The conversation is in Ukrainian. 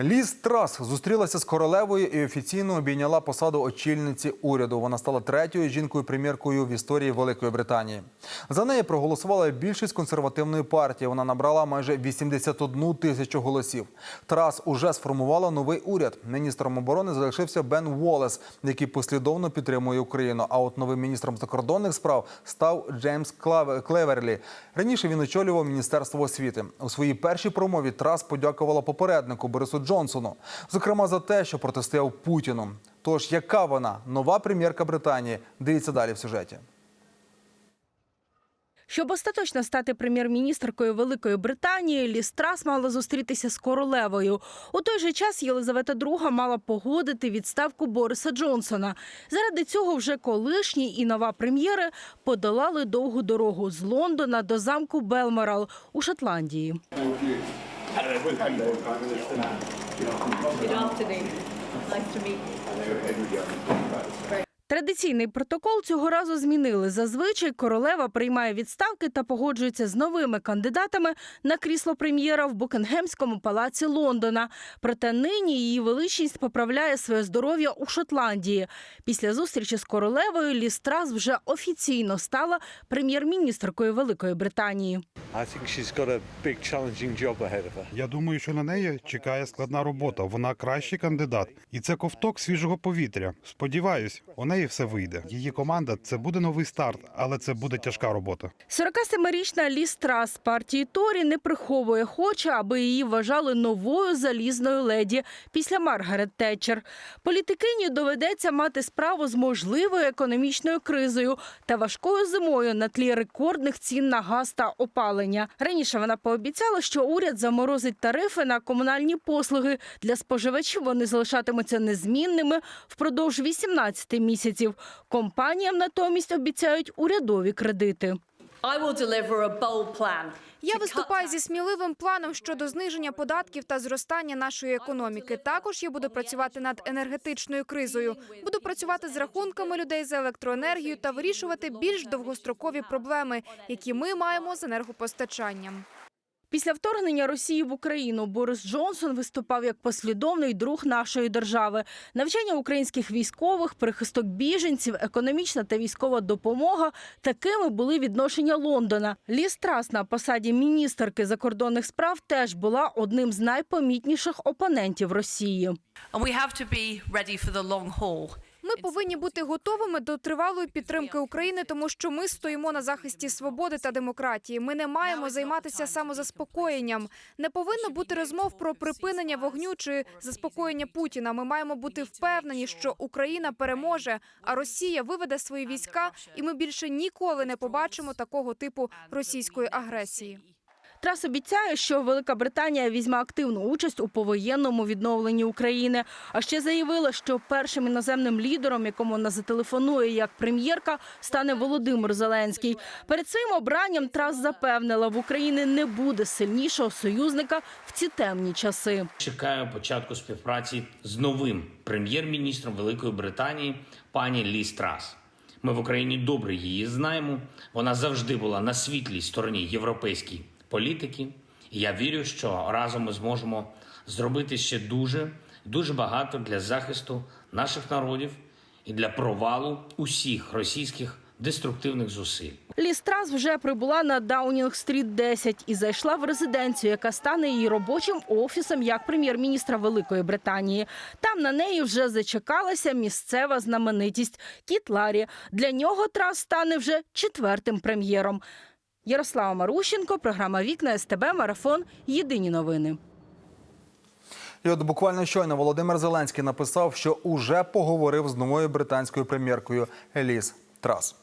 Ліз Трас зустрілася з королевою і офіційно обійняла посаду очільниці уряду. Вона стала третьою жінкою-прем'єркою в історії Великої Британії. За неї проголосувала більшість консервативної партії. Вона набрала майже 81 тисячу голосів. Трас уже сформувала новий уряд. Міністром оборони залишився Бен Уоллес, який послідовно підтримує Україну. А от новим міністром закордонних справ став Джеймс Клеверлі. Раніше він очолював міністерство освіти. У своїй першій промові Трас подякувала попереднику Борису Джонсону, зокрема за те, що протистояв Путіну. Тож, яка вона нова прем'єрка Британії? Дивіться далі в сюжеті. Щоб остаточно стати прем'єр-міністркою Великої Британії, Ліс Трас мала зустрітися з королевою. У той же час Єлизавета II мала погодити відставку Бориса Джонсона. Заради цього вже колишні і нова прем'єри подолали довгу дорогу з Лондона до замку Белморал у Шотландії. I Prime. Minister. Good afternoon. Nice to meet you. Young Традиційний протокол цього разу змінили. Зазвичай королева приймає відставки та погоджується з новими кандидатами на крісло прем'єра в Букінгемському палаці Лондона. Проте нині її величність поправляє своє здоров'я у Шотландії. Після зустрічі з королевою Ліс Трас вже офіційно стала прем'єр-міністркою Великої Британії. Я думаю, що на неї чекає складна робота. Вона кращий кандидат, і це ковток свіжого повітря. Сподіваюсь, у неї все вийде. Її команда це буде новий старт, але це буде тяжка робота. 47-річна Ліс Трас з партії Торі не приховує, хоче, аби її вважали новою залізною леді після Маргарет Тетчер. Політикині доведеться мати справу з можливою економічною кризою та важкою зимою на тлі рекордних цін на газ та опалення. Раніше вона пообіцяла, що уряд заморозить тарифи на комунальні послуги. Для споживачів вони залишатимуться незмінними впродовж 18 місяців. Компаніям натомість обіцяють урядові кредити. I will deliver a bold plan. Я виступаю зі сміливим планом щодо зниження податків та зростання нашої економіки. Також я буду працювати над енергетичною кризою. Буду працювати з рахунками людей за електроенергію та вирішувати більш довгострокові проблеми, які ми маємо з енергопостачанням. Після вторгнення Росії в Україну Борис Джонсон виступав як послідовний друг нашої держави. Навчання українських військових, прихисток біженців, економічна та військова допомога такими були відношення Лондона. Ліс Трас на посаді міністерки закордонних справ теж була одним з найпомітніших опонентів Росії. And we have to be ready for the long haul. Ми повинні бути готовими до тривалої підтримки України, тому що ми стоїмо на захисті свободи та демократії. Ми не маємо займатися самозаспокоєнням. Не повинно бути розмов про припинення вогню чи заспокоєння Путіна. Ми маємо бути впевнені, що Україна переможе, а Росія виведе свої війська, і ми більше ніколи не побачимо такого типу російської агресії. Трас обіцяє, що Велика Британія візьме активну участь у повоєнному відновленні України. А ще заявила, що першим іноземним лідером, якому вона зателефонує як прем'єрка, стане Володимир Зеленський. Перед своїм обранням Трас запевнила, в Україні не буде сильнішого союзника в ці темні часи. Чекаю початку співпраці з новим прем'єр-міністром Великої Британії пані Лі Страс. Ми в Україні добре її знаємо. Вона завжди була на світлій стороні європейської політики. І я вірю, що разом ми зможемо зробити ще дуже, дуже багато для захисту наших народів і для провалу усіх російських деструктивних зусиль. Ліс Трас вже прибула на Даунінг-стріт 10 і зайшла в резиденцію, яка стане її робочим офісом як прем'єр-міністра Великої Британії. Там на неї вже зачекалася місцева знаменитість Кіт Ларі. Для нього Трас стане вже четвертим прем'єром. Ярослава Марущенко, програма Вікна СТБ, Марафон. Єдині новини. І от буквально щойно Володимир Зеленський написав, що уже поговорив з новою британською прем'єркою Еліс Трас.